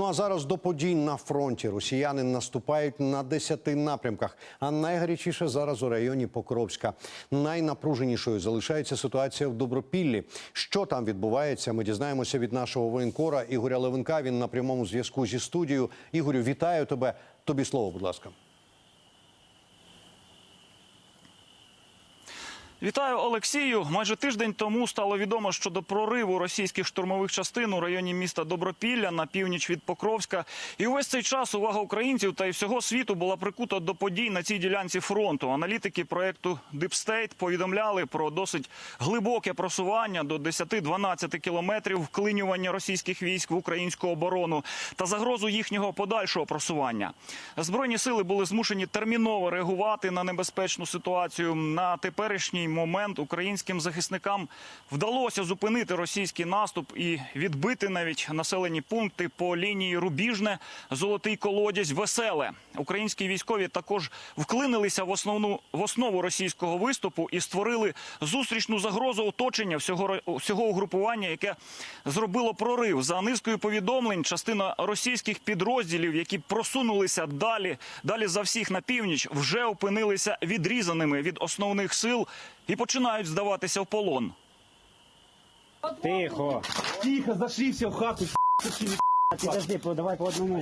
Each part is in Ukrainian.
Ну а зараз до подій на фронті. Росіяни наступають на 10 напрямках. А найгарячіше зараз у районі Покровська. Найнапруженішою залишається ситуація в Добропіллі. Що там відбувається? Ми дізнаємося від нашого воєнкора Ігоря Левенка. Він на прямому зв'язку зі студією. Ігорю, вітаю тебе. Тобі слово, будь ласка. Вітаю Олексію. Майже тиждень тому стало відомо щодо прориву російських штурмових частин у районі міста Добропілля на північ від Покровська. І увесь цей час увага українців та й всього світу була прикута до подій на цій ділянці фронту. Аналітики проекту State повідомляли про досить глибоке просування до 10-12 кілометрів вклинювання російських військ в українську оборону та загрозу їхнього подальшого просування. Збройні сили були змушені терміново реагувати на небезпечну ситуацію. На теперішній момент українським захисникам вдалося зупинити російський наступ і відбити навіть населені пункти по лінії Рубіжне, Золотий колодязь, Веселе. Українські військові також вклинилися в основну в основу російського виступу і створили зустрічну загрозу оточення всього всього угрупування, яке зробило прорив за низкою повідомлень. Частина російських підрозділів, які просунулися далі, далі за всіх на північ, вже опинилися відрізаними від основних сил і починають здаватися в полон. Тихо. Тихо, зашився в хату. Подожди, давай по одному.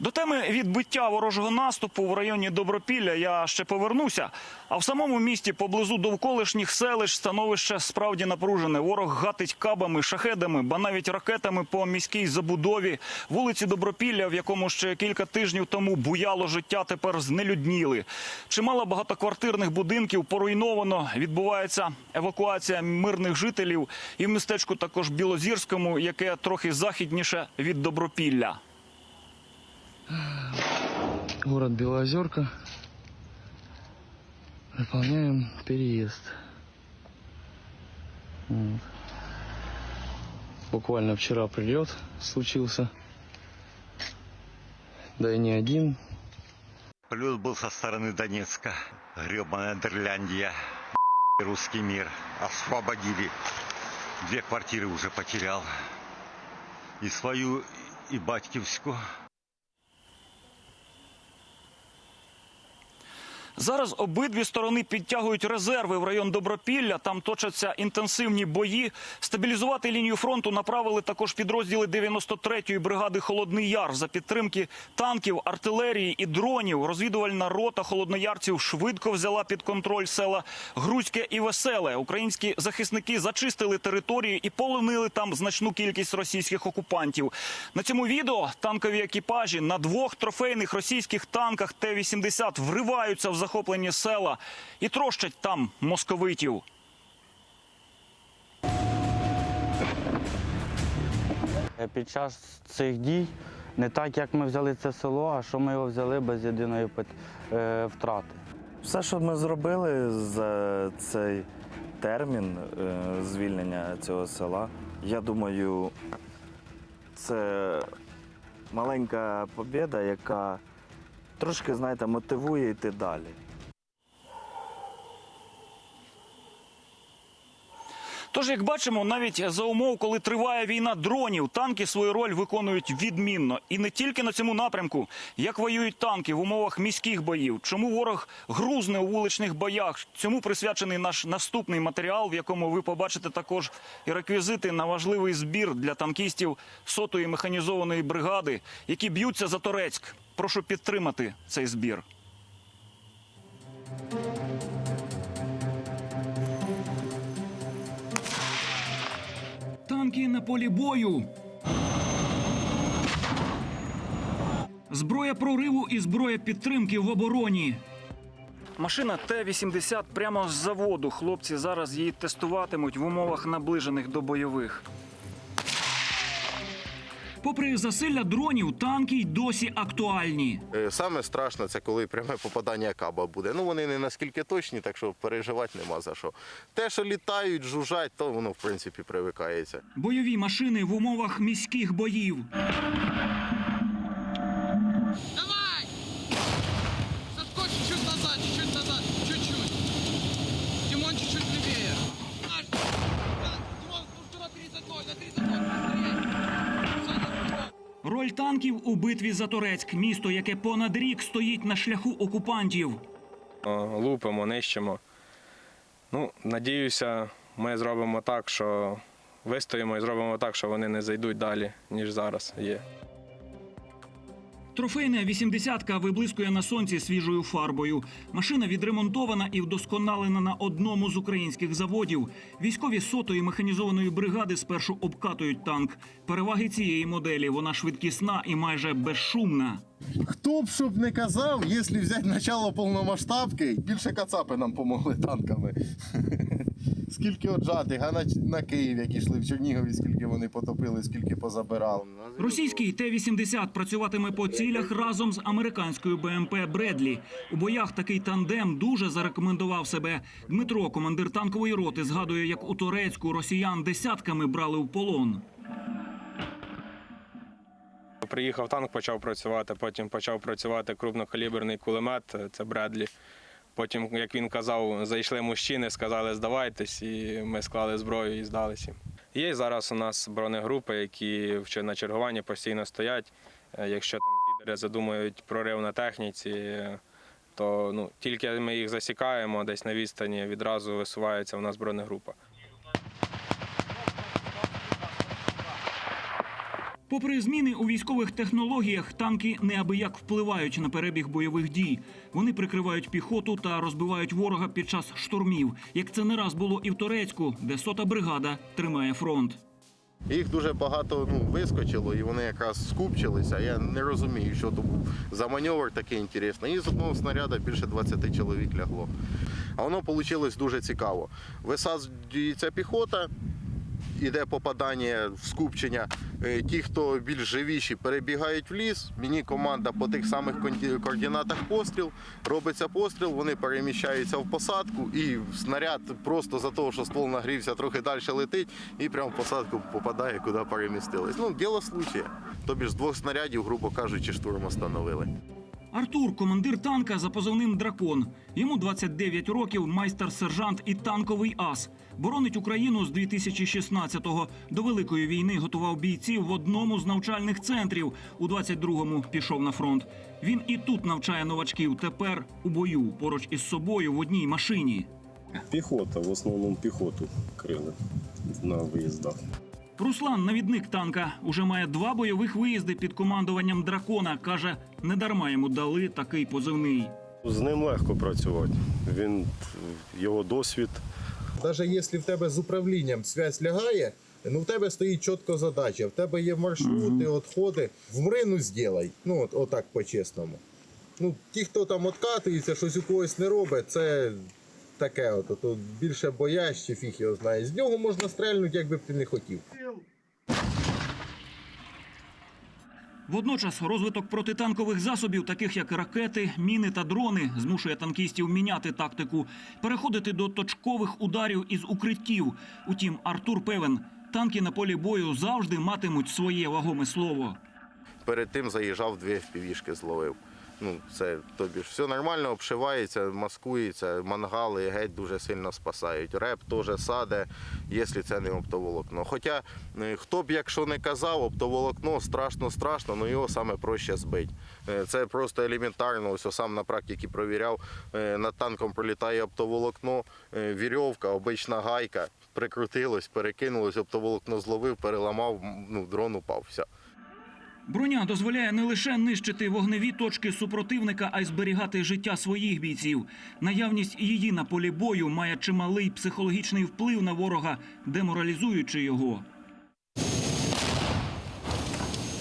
До теми відбиття ворожого наступу в районі Добропілля я ще повернуся. А в самому місті поблизу довколишніх селищ становище справді напружене. Ворог гатить кабами, шахедами, ба навіть ракетами по міській забудові. Вулиці Добропілля, в якому ще кілька тижнів тому буяло життя, тепер знелюдніли. Чимало багатоквартирних будинків поруйновано. Відбувається евакуація мирних жителів. І в містечку також Білозірському, яке трохи західніше від Добропілля. Город Белоозерка. Выполняем переезд. Вот. Буквально вчера прилет случился. Да и не один. Плюс был со стороны Донецка. Гребаная Дерляндия. Русский мир. Освободили. Две квартиры уже потерял. И свою, и батькивскую. Зараз обидві сторони підтягують резерви в район Добропілля. Там точаться інтенсивні бої. Стабілізувати лінію фронту направили також підрозділи 93-ї бригади Холодний Яр за підтримки танків, артилерії і дронів. Розвідувальна рота холодноярців швидко взяла під контроль села Грузьке і Веселе. Українські захисники зачистили територію і полонили там значну кількість російських окупантів. На цьому відео танкові екіпажі на двох трофейних російських танках Т-80 вриваються в захоплені села і трощать там московитів. Е, Під час цих дій не так, як ми взяли це село, а що ми його взяли без єдиної е, втрати. Все, що ми зробили за цей термін е, звільнення цього села, я думаю, це маленька побіда, яка трошки, знаєте, мотивує йти далі. Тож, як бачимо, навіть за умов, коли триває війна дронів, танки свою роль виконують відмінно. І не тільки на цьому напрямку, як воюють танки в умовах міських боїв. Чому ворог грузне у вуличних боях? Цьому присвячений наш наступний матеріал, в якому ви побачите також і реквізити на важливий збір для танкістів сотої механізованої бригади, які б'ються за Торецьк. Прошу підтримати цей збір. Танки на полі бою. Зброя прориву і зброя підтримки в обороні. Машина Т-80 прямо з заводу. Хлопці зараз її тестуватимуть в умовах наближених до бойових. Попри засилля дронів, танки й досі актуальні. Е, Саме страшно це коли пряме попадання каба буде. Ну вони не наскільки точні, так що переживати нема за що. Те, що літають, жужжать, то воно в принципі привикається. Бойові машини в умовах міських боїв. Роль танків у битві за Торецьк, місто, яке понад рік стоїть на шляху окупантів. Лупимо, нищимо. Ну, надіюся, ми зробимо так, що вистоїмо і зробимо так, що вони не зайдуть далі, ніж зараз є. Трофейна вісімдесятка виблискує на сонці свіжою фарбою. Машина відремонтована і вдосконалена на одному з українських заводів. Військові сотої механізованої бригади спершу обкатують танк. Переваги цієї моделі вона швидкісна і майже безшумна. Хто б щоб не казав, якщо взяти начало повномасштабки, більше кацапи нам помогли танками. Скільки отжатих, а на, на Київ, які йшли в Чернігові, скільки вони потопили, скільки позабирали. Російський Т-80 працюватиме по цілях разом з американською БМП Бредлі. У боях такий тандем дуже зарекомендував себе. Дмитро, командир танкової роти, згадує, як у Турецьку росіян десятками брали в полон. Приїхав танк, почав працювати, потім почав працювати крупнокаліберний кулемет, це Бредлі. Потім, як він казав, зайшли мужчини, сказали здавайтесь, і ми склали зброю і здалися. Є зараз у нас бронегрупи, які на чергуванні постійно стоять. Е, Якщо там підери задумують прорив на техніці, то ну, тільки ми їх засікаємо десь на відстані, відразу висувається у нас бронегрупа. Попри зміни у військових технологіях, танки неабияк впливають на перебіг бойових дій. Вони прикривають піхоту та розбивають ворога під час штурмів, як це не раз було і в Турецьку, де сота бригада тримає фронт. Їх дуже багато ну, вискочило, і вони якраз скупчилися. Я не розумію, що то був за маневр такий інтересний. І з одного снаряду більше 20 чоловік лягло. А воно вийшло дуже цікаво. Висаджується піхота, іде попадання скупчення. Е, Ті, хто більш живіші, перебігають в ліс. Мені команда по тих самих координатах постріл. Робиться постріл, вони переміщаються в посадку, і снаряд просто за того, що ствол нагрівся, трохи далі летить, і прямо в посадку попадає, куди перемістились. Ну, діло случая. Тобі ж з двох снарядів, грубо кажучи, штурм остановили. Артур, командир танка за позивним Дракон. Йому 29 років, майстер-сержант і танковий ас. Боронить Україну з 2016-го. До великої війни готував бійців в одному з навчальних центрів. У 22-му пішов на фронт. Він і тут навчає новачків. Тепер у бою поруч із собою в одній машині. Піхота, в основному піхоту крили на виїздах. Руслан, навідник танка, уже має два бойових виїзди під командуванням дракона. каже, не дарма йому дали такий позивний. З ним легко працювати. Він його досвід. Навіть якщо в тебе з управлінням связь лягає, ну в тебе стоїть чітко задача. В тебе є маршрути, відходи. Вмри, ну зробай. Ну, от, отак по-чесному. Ну, ті, хто там откатується, щось у когось не робить, це таке. От, от, більше боясь, чи фіг його знає. З нього можна стрельнути, як би б ти не хотів. Водночас розвиток протитанкових засобів, таких як ракети, міни та дрони, змушує танкістів міняти тактику, переходити до точкових ударів із укриттів. Утім, Артур певен, танки на полі бою завжди матимуть своє вагоме слово. Перед тим заїжджав дві впівішки зловив. Ну, це тобі ж все нормально обшивається, маскується, мангали геть дуже сильно спасають. Реп теж саде, якщо це не оптоволокно. Хоча е, хто б якщо не казав, оптоволокно страшно, страшно, але його саме проще збити. Е, Це просто елементарно. Ось сам на практиці провіряв. Е, Над танком пролітає оптоволокно, вірьовка, обична гайка, прикрутилось, перекинулось, оптоволокно зловив, переламав, ну, дрон упав. Все. Броня дозволяє не лише нищити вогневі точки супротивника, а й зберігати життя своїх бійців. Наявність її на полі бою має чималий психологічний вплив на ворога, деморалізуючи його.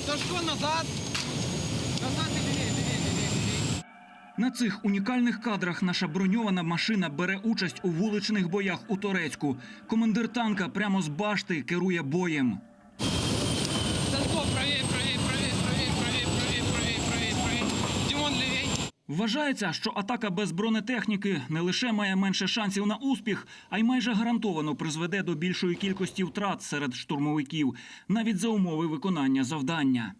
Сашко, назад! На цих унікальних кадрах наша броньована машина бере участь у вуличних боях у Торецьку. Командир танка прямо з башти керує боєм. Вважається, що атака без бронетехніки не лише має менше шансів на успіх, а й майже гарантовано призведе до більшої кількості втрат серед штурмовиків, навіть за умови виконання завдання.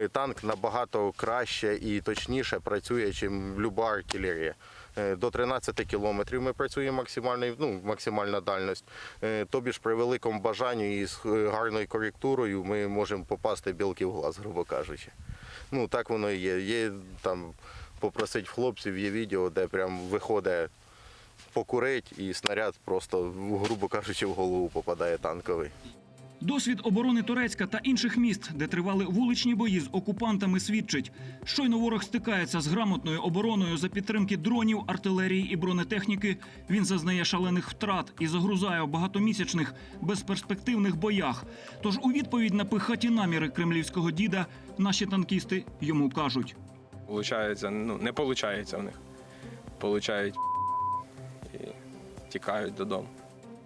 І Танк набагато краще і точніше працює, ніж люба артилерія. Е, До 13 кілометрів ми працюємо максимальний, ну, максимальна дальність. Е, Тобі ж при великому бажанні і з е, гарною коректурою ми можемо попасти білки в глаз, грубо кажучи. Ну так воно і є. Є там попросить хлопців, є відео, де прям виходить покурить і снаряд просто, грубо кажучи, в голову попадає танковий. Досвід оборони Турецька та інших міст, де тривали вуличні бої з окупантами, свідчить. Щойно ворог стикається з грамотною обороною за підтримки дронів, артилерії і бронетехніки. Він зазнає шалених втрат і загрузає у багатомісячних безперспективних боях. Тож у відповідь на пихаті наміри кремлівського діда наші танкісти йому кажуть. Получається, ну не виходить в них. Получають і тікають додому.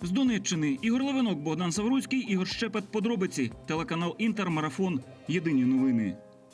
З Донеччини Ігор Левинок, Богдан Савруцький, Ігор Щепет. Подробиці. Телеканал Інтер. Марафон. Єдині новини.